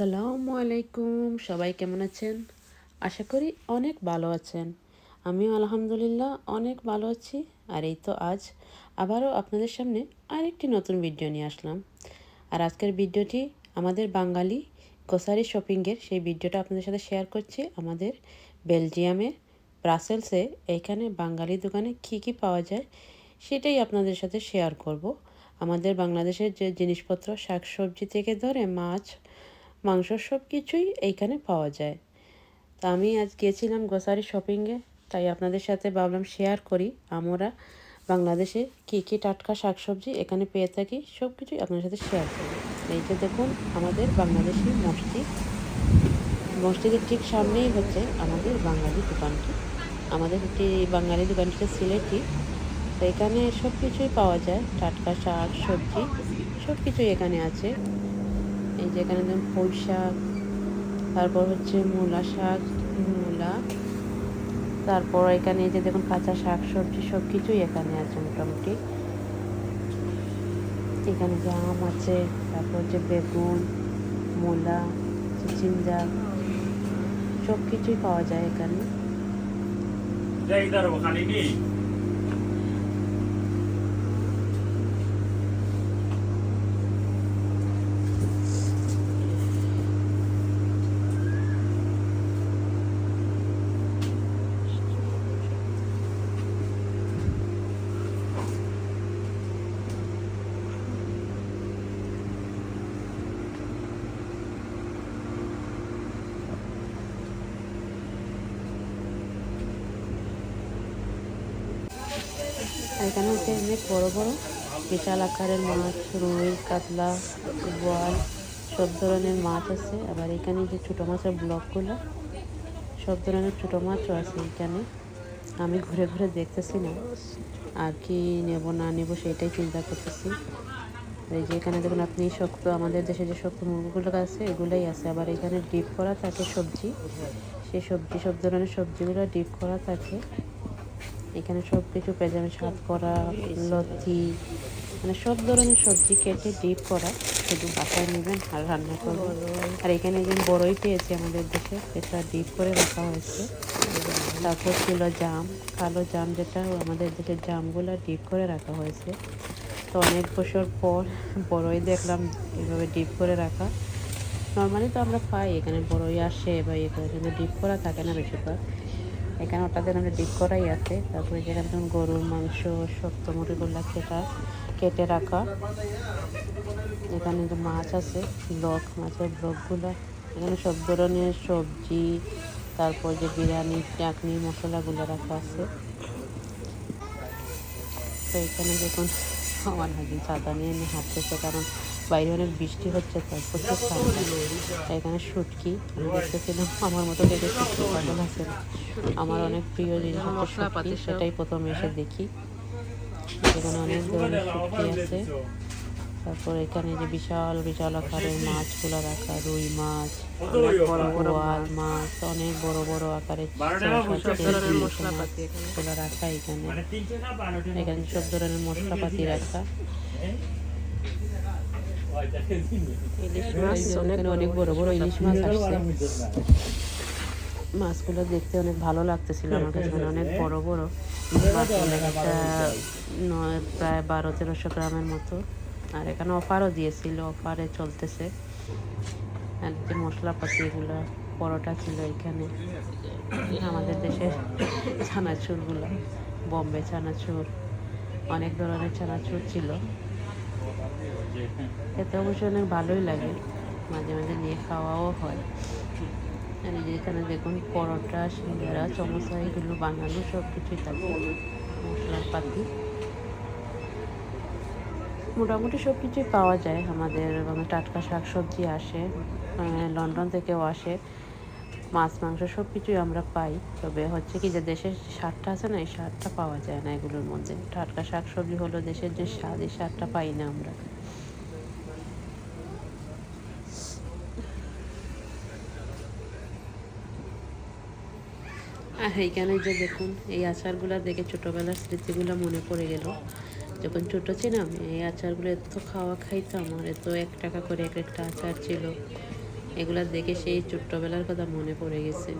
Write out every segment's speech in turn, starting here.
আসসালামু আলাইকুম। সবাই কেমন আছেন? আশা করি অনেক ভালো আছেন। আমিও আলহামদুলিল্লাহ অনেক ভালো আছি। আর এই তো আজ আবারও আপনাদের সামনে আরেকটি নতুন ভিডিও নিয়ে আসলাম। আর আজকের ভিডিওটি আমাদের বাঙালি গ্রোসারি শপিংয়ের সেই ভিডিওটা আপনাদের সাথে শেয়ার করছি। আমাদের বেলজিয়ামের ব্রাসেলসে এইখানে বাঙালি দোকানে কি কি পাওয়া যায় সেটাই আপনাদের সাথে শেয়ার করব। আমাদের বাংলাদেশের যে জিনিসপত্র, শাকসবজি থেকে ধরে মাছ মাংস সব কিছুই এইখানে পাওয়া যায়। তা আমি আজ গিয়েছিলাম গ্রোসারি শপিংয়ে তাই আপনাদের সাথে ভাবলাম শেয়ার করি, আমরা বাংলাদেশে কী কী টাটকা শাকসবজি এখানে পেয়ে থাকি, সব কিছুই আপনাদের সাথে শেয়ার করি। এই যে দেখুন, আমাদের বাংলাদেশি মসজিদ। মসজিদের ঠিক সামনেই হচ্ছে আমাদের বাঙালি দোকানটি। আমাদের একটি বাঙালি দোকানটি সিলেটি। তো এখানে সব কিছুই পাওয়া যায়, টাটকা শাক, সবজি, সব কিছুই এখানে আছে। এই যে এখানে দেখুন পুঁই শাক, তারপর হচ্ছে মূলা শাক, মূলা। তারপর এখানে এই যে দেখুন কাঁচা শাক সবজি সব কিছুই এখানে আছে মোটামুটি। এখানে যে আম আছে, তারপর হচ্ছে বেগুন, মূলা চিচিন্দা সব কিছুই পাওয়া যায় এখানে। এখানে হচ্ছে অনেক বড় বড় বিশাল আকারের মাছ, রুই, কাতলা, বোয়াল, সব ধরনের মাছ আছে। আবার এখানে যে ছোটো মাছের ব্লকগুলো, সব ধরনের ছোটো মাছও আছে এখানে। আমি ঘুরে ঘুরে দেখতেছি না। আর কি নেব, না নেব সেটাই চিন্তা করতেছি। এই যে এখানে দেখুন, আপনি শক্ত, আমাদের দেশে যে শক্ত মুরগিগুলো আছে, এগুলোই আছে। আবার এখানে ডিপ করা থাকে সবজি। সেই সবজি, সব ধরনের সবজিগুলো ডিপ করা থাকে। এখানে সব কিছু পেয়ে যাবেন সাত করা, লতি মানে সব ধরনের সবজি কেটে ডিপ করা, শুধু বাসায় নেবেন আর রান্না করবেন। আর এখানে যে বড়ই পেয়েছি আমাদের দেশে, এটা ডিপ করে রাখা হয়েছে। তারপর ছিল জাম, কালো জাম যেটা, আমাদের দেশের জামগুলো ডিপ করে রাখা হয়েছে। তো অনেক বছর পর বড়ই দেখলাম এভাবে ডিপ করে রাখা। নর্মালি তো আমরা পাই, এখানে বড়ই আসে বা এখানে ডিপ করা থাকে না বেশিরভাগ। এখানে ওটাতে আমরা ডিপ করাই আছে। তারপরে যেখানে ধরুন গরুর মাংস, শক্ত মুড়িগুলা সেটা কেটে রাখা। এখানে যে মাছ আছে ব্লক মাছের ব্লকগুলো। এখানে সব ধরনের সবজি, তারপর যে বিরিয়ানি, চাটনি, মশলাগুলো রাখা আছে। তো এখানে দেখুন আমার হাজবেন্ড ছাতা নিয়ে হাঁটতেছে, কারণ বাইরে অনেক বৃষ্টি হচ্ছে তো প্রচুর ঠান্ডা। তাই এখানে শুটকি আমি দেখতেছিলাম আমার মতো দেখে শুটকি পাগল আছে। আমার অনেক প্রিয় জিনিস হচ্ছে শুটকি সেটাই প্রথম এসে দেখি। এখানে অনেক ধরনের শুটকি আছে। তারপর এখানে যে বিশাল বিশাল আকারের মাছগুলো রাখা রুই মাছ বোয়াল মাছ অনেক বড় বড় আকারের মাছগুলো রাখা এখানে। এখানে সব ধরনের মশলাপাতি রাখা। ইলিশ মাছ এখানে অনেক বড় বড় ইলিশ মাছ আসছে মাছগুলো দেখতে অনেক ভালো লাগতেছিল আমার কাছে মানে অনেক বড় বড়। প্রায় বারো, তেরোশো গ্রামের মতো। আর এখানে অফারও দিয়েছিল, অফারে চলতেছে। আর যে মশলাপাতি এগুলো, পরোটা ছিল এখানে। আমাদের দেশের ছানাচুরগুলো বম্বে ছানাচুর অনেক ধরনের ছানাচুর ছিল। খেতে অবশ্যই অনেক ভালোই লাগে। মাঝে মাঝে নিয়ে খাওয়াও হয়। আর এখানে দেখুন পরোটা, সিঙ্গারা চমচা এগুলো বানানো সব কিছুই থাকে। মশলাপাতি। মোটামুটি সব কিছুই পাওয়া যায়। আমাদের মানে টাটকা শাক সবজি আসে লন্ডন থেকেও আসে। মাছ, মাংস সব কিছুই আমরা পাই। তবে হচ্ছে কি যে দেশের সারটা আছে না, এই সারটা পাওয়া যায় না এগুলোর মধ্যে। টাটকা শাক সবজি হলো দেশের যে স্বাদ, এই সারটা পাই না আমরা। আর এইখানে যে দেখুন, এই আচারগুলো দেখে ছোটোবেলার স্মৃতিগুলো মনে পড়ে গেল। যখন ছোটো ছিলাম, এই আচারগুলো এত খাওয়া খাইতাম, আর এত এক টাকা করে এক একটা আচার ছিল। এগুলা দেখে সেই ছোট্টবেলার কথা মনে পড়ে গেছে।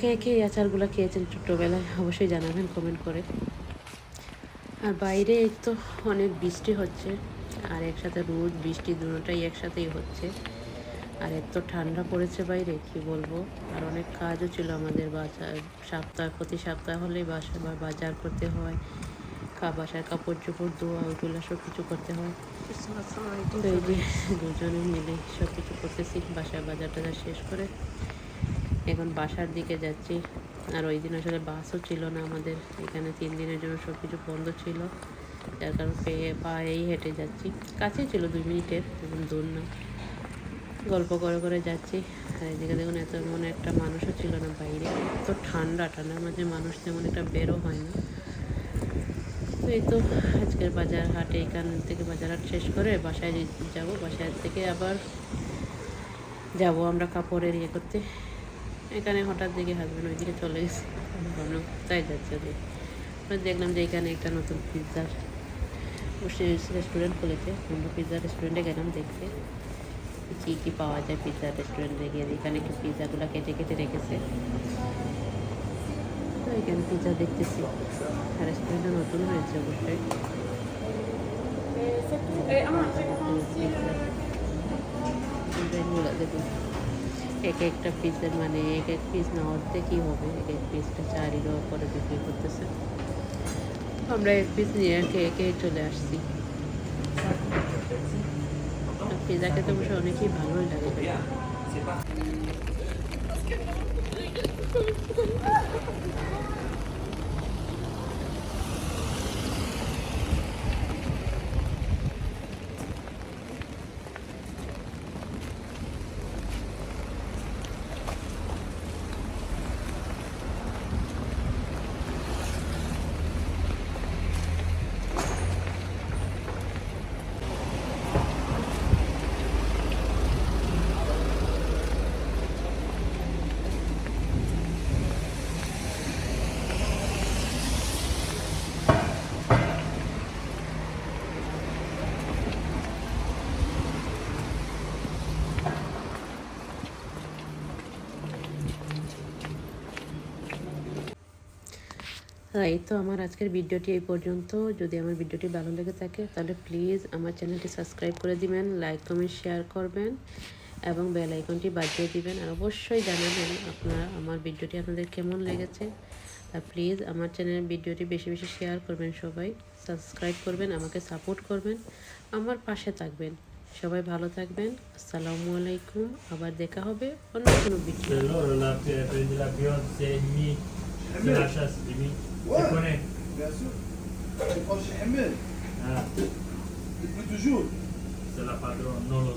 কে কে আচারগুলো খেয়েছেন ছোট্টবেলায়? অবশ্যই জানাবেন কমেন্ট করে। আর বাইরে তো অনেক বৃষ্টি হচ্ছে, আর একসাথে রোদ, বৃষ্টি দুটোটাই একসাথেই হচ্ছে। আর এত ঠান্ডা পড়েছে বাইরে, কি বলব? আর অনেক কাজও ছিল আমাদের বাজার, সপ্তাহ, প্রতি সপ্তাহ হলে বাসা, বাজার করতে হয়। বাসার কাপড় চোপড় ধোয়া, ওইগুলো সব কিছু করতে হয়। দুজনে মিলে সব কিছু করতেছি বাসায় বাজার টাজার শেষ করে। এখন বাসার দিকে যাচ্ছি। আর ওই দিন আসলে বাসও ছিল না আমাদের, এখানে তিন দিনের জন্য সব কিছু বন্ধ ছিল। যার কারণ পেয়ে পায়েই হেঁটে যাচ্ছি। কাছেই ছিল দুই মিনিটের, এখন দূর না। গল্প করে করে যাচ্ছি। আর এদিকে দেখুন, এত মনে একটা মানুষও ছিল না বাইরে। এত ঠান্ডা, ঠান্ডার মাঝে মানুষ তেমন একটা বেরো হয় না তো এই তো আজকের বাজার হাটে এখান থেকে বাজার হাট শেষ করে বাসায় যাব, বাসায় থেকে আবার যাব আমরা কাপড়ের ইয়ে করতে। এখানে হঠাৎ দেখি হাজব্যান্ড ওইদিকে চলে গেছে। আমি ভাবলাম, কোথায় যাচ্ছে দেখলাম যে এখানে একটা নতুন পিৎজার রেস্টুরেন্ট খুলেছে। আমরা পিৎজা রেস্টুরেন্টে গেলাম দেখতে। কী কী পাওয়া যায় পিৎজা রেস্টুরেন্টে গিয়ে। এখানে একটু পিৎজাগুলো কেটে কেটে রেখেছে। এখানে পিৎজা দেখতেছি। রেস্টুরেন্টটা নতুন হয়েছে অবশ্যই। দেখুন। এক একটা পিসের মানে এক এক পিস না অর্ধেক কী হবে। এক এক পিসটা চার ইউরো করে বিক্রি করতেছে। আমরা এক পিস নিয়ে খেয়ে খেয়ে চলে আসছি। পিজা খেতে অবশ্য অনেকেই ভালোই লাগে। ハハハハ! এই তো আমার আজকের ভিডিওটি এই পর্যন্ত যদি আমার ভিডিওটি ভালো লেগে থাকে তাহলে প্লিজ আমার চ্যানেলটি সাবস্ক্রাইব করে দিবেন লাইক কমেন্ট শেয়ার করবেন এবং বেল আইকনটি বাজিয়ে দিবেন আর অবশ্যই জানাবেন আপনারা আমার ভিডিওটি আপনাদের কেমন লেগেছে আর প্লিজ আমার চ্যানেলের ভিডিওটি বেশি বেশি শেয়ার করবেন সবাই সাবস্ক্রাইব করবেন আমাকে সাপোর্ট করবেন আমার পাশে থাকবেন সবাই ভালো থাকবেন আসসালামু আলাইকুম আবার দেখা হবে অন্য কোনো ভিডিও تكوني بيان سور يقولش حمال آه. يبقى توجور سي لا نو لو